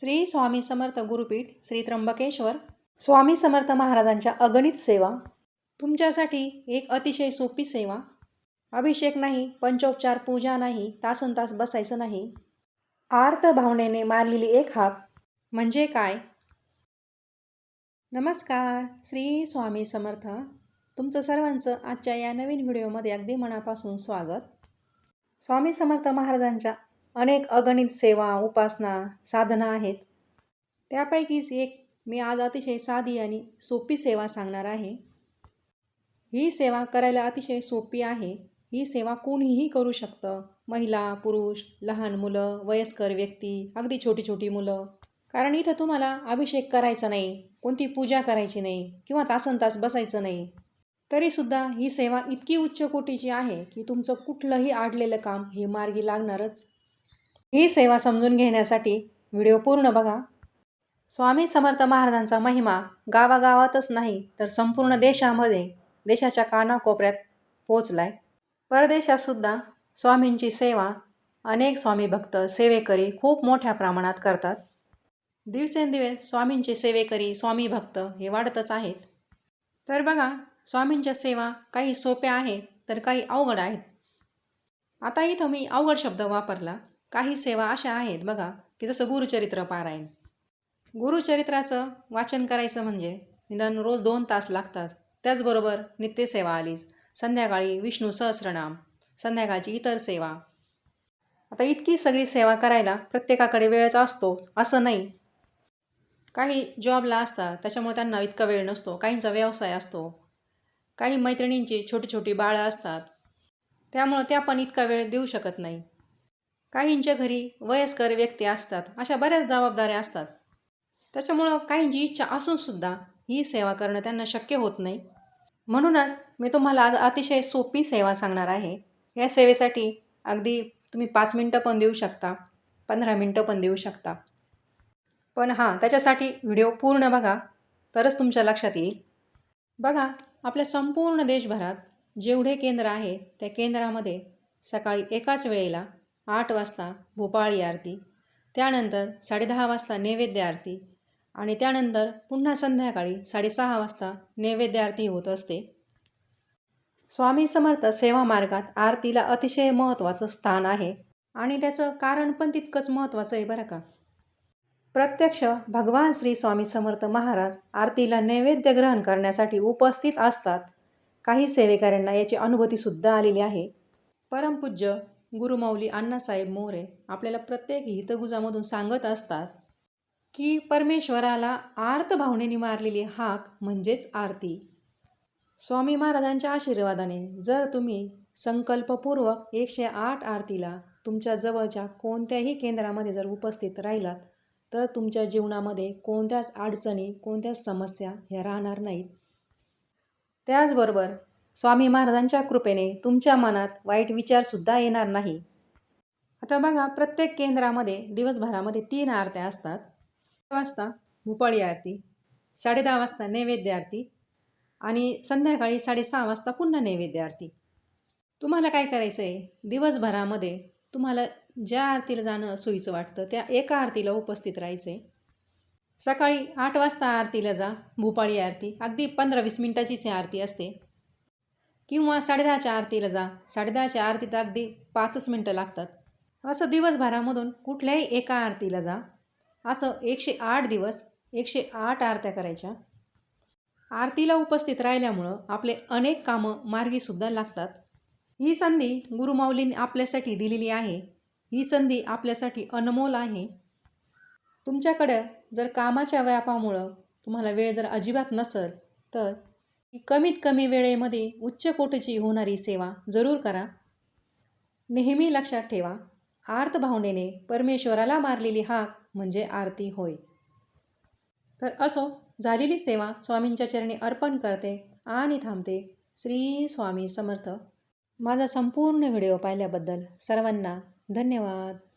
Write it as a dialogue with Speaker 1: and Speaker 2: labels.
Speaker 1: श्री स्वामी समर्थ गुरुपीठ श्री त्र्यंबकेश्वर. स्वामी समर्थ महाराजांच्या अगणित सेवा. तुमच्यासाठी एक अतिशय सोपी सेवा. अभिषेक नाही पंचोपचार पूजा नाही तासन तास बसायचं नाही. आर्त भावनेने मारलेली एक हाक. म्हणजे काय? नमस्कार श्री स्वामी समर्थ. तुमचं सर्वांचं आजच्या या नवीन व्हिडिओमध्ये अगदी मनापासून स्वागत. स्वामी समर्थ महाराजांच्या अनेक अगणित सेवा उपासना साधना आहेत. त्यापैकीच एक मी आज अतिशय साधी आणि सोपी सेवा सांगणार आहे. ही सेवा करायला अतिशय सोपी आहे. ही सेवा कोणीही करू शकतं. महिला पुरुष लहान मुलं वयस्कर व्यक्ती अगदी छोटी छोटी मुलं. कारण इथं तुम्हाला अभिषेक करायचा नाही कोणती पूजा करायची नाही किंवा तासन तास बसायचं नाही. तरीसुद्धा ही सेवा इतकी उच्च कोटीची आहे की तुमचं कुठलंही आडलेलं काम हे मार्गी लागणारच. ही सेवा समजून घेण्यासाठी व्हिडिओ पूर्ण बघा. स्वामी समर्थ महाराजांचा महिमा गावागावातच नाही तर संपूर्ण देशामध्ये देशाच्या कानाकोपऱ्यात पोचलाय. परदेशातसुद्धा स्वामींची सेवा अनेक स्वामी भक्त सेवेकरी खूप मोठ्या प्रमाणात करतात. दिवसेंदिवस स्वामींचे सेवेकरी स्वामी भक्त हे वाढतच आहेत. तर बघा स्वामींच्या सेवा काही सोप्या आहेत तर काही अवघड आहेत. आता इथं मी अवघड शब्द वापरला. काही सेवा अशा आहेत बघा की जसं गुरुचरित्र पारायण. गुरुचरित्राचं वाचन करायचं म्हणजे निदान रोज दोन तास लागतात. त्याचबरोबर नित्यसेवा आलीच. संध्याकाळी विष्णू सहस्रनाम संध्याकाळची इतर सेवा. आता इतकी सगळी सेवा करायला प्रत्येकाकडे वेळच असतो असं नाही. काही जॉबला असतात त्याच्यामुळे त्यांना इतका वेळ नसतो. काहींचा व्यवसाय असतो. काही मैत्रिणींची छोटी छोटी बाळं असतात. त्यामुळं त्या पण इतका वेळ देऊ शकत नाही. काहींच्या घरी वयस्कर व्यक्ती असतात अशा बऱ्याच जबाबदाऱ्या असतात. त्याच्यामुळं काहींची इच्छा असूनसुद्धा ही सेवा करणं त्यांना शक्य होत नाही. म्हणूनच मी तुम्हाला आज अतिशय सोपी सेवा सांगणार आहे. या सेवेसाठी अगदी तुम्ही पाच मिनटं पण देऊ शकता पंधरा मिनटं पण देऊ शकता. पण हां त्याच्यासाठी व्हिडिओ पूर्ण बघा तरच तुमच्या लक्षात येईल. बघा आपल्या संपूर्ण देशभरात जेवढे केंद्र आहे त्या केंद्रामध्ये सकाळी एकाच वेळेला आठ वाजता भोपाळी आरती त्यानंतर साडेदहा वाजता नैवेद्य आरती आणि त्यानंतर पुन्हा संध्याकाळी साडेसहा वाजता नैवेद्य आरती होत असते. स्वामी समर्थ सेवा मार्गात आरतीला अतिशय महत्त्वाचं स्थान आहे. आणि त्याचं कारण पण तितकंच महत्त्वाचं आहे बरं का. प्रत्यक्ष भगवान श्री स्वामी समर्थ महाराज आरतीला नैवेद्य ग्रहण करण्यासाठी उपस्थित असतात. काही सेवेकऱ्यांना याची अनुभूतीसुद्धा आलेली आहे. परमपूज्य गुरुमाऊली अण्णासाहेब मोरे आपल्याला प्रत्येक हितगुजामधून सांगत असतात की परमेश्वराला आर्त भावनेने मारलेली हाक म्हणजेच आरती. स्वामी महाराजांच्या आशीर्वादाने जर तुम्ही संकल्पपूर्वक एकशे आठ आरतीला तुमच्या जवळच्या कोणत्याही केंद्रामध्ये जर उपस्थित राहिलात तर तुमच्या जीवनामध्ये कोणत्याच अडचणी कोणत्याच समस्या ह्या राहणार नाहीत. त्याचबरोबर स्वामी महाराजांच्या कृपेने तुमच्या मनात वाईट विचारसुद्धा येणार नाही. आता बघा प्रत्येक केंद्रामध्ये दिवसभरामध्ये तीन आरत्या असतात. वाजता भूपाळी आरती साडेदहा वाजता नैवेद्य आरती आणि संध्याकाळी साडेसहा वाजता पुन्हा नैवेद्य आरती. तुम्हाला काय करायचं आहे दिवसभरामध्ये तुम्हाला ज्या आरतीला जाणं सोयीचं वाटतं त्या एका आरतीला उपस्थित राहायचं आहे सकाळी आठ वाजता आरतीला जा भूपाळी आरती. अगदी पंधरा वीस मिनटाचीच ही आरती असते. किंवा साडेदहाच्या आरतीला जा. साडेदहाच्या आरतीत अगदी पाचच मिनटं लागतात. असं दिवसभरामधून कुठल्याही एका आरतीला जा. असं एकशे आठ दिवस एकशे आठ आरत्या करायच्या. आरतीला उपस्थित राहिल्यामुळं आपले अनेक कामं मार्गीसुद्धा लागतात. ही संधी गुरुमाऊलींनी आपल्यासाठी दिलेली आहे. ही संधी आपल्यासाठी अनमोल आहे. तुमच्याकडं जर कामाच्या व्यापामुळं तुम्हाला वेळ जर अजिबात नसेल तर कमीत कमी वेळेमध्ये उच्च कोटीची होणारी सेवा जरूर करा. नेहमी लक्षात ठेवा आर्त भावनेने परमेश्वराला मारलेली हाक म्हणजे आरती होय. तर असो झालेली सेवा स्वामींच्या चरणी अर्पण करते आणि थांबते. श्री स्वामी समर्थ. माझा संपूर्ण व्हिडिओ पाहिल्याबद्दल सर्वांना धन्यवाद.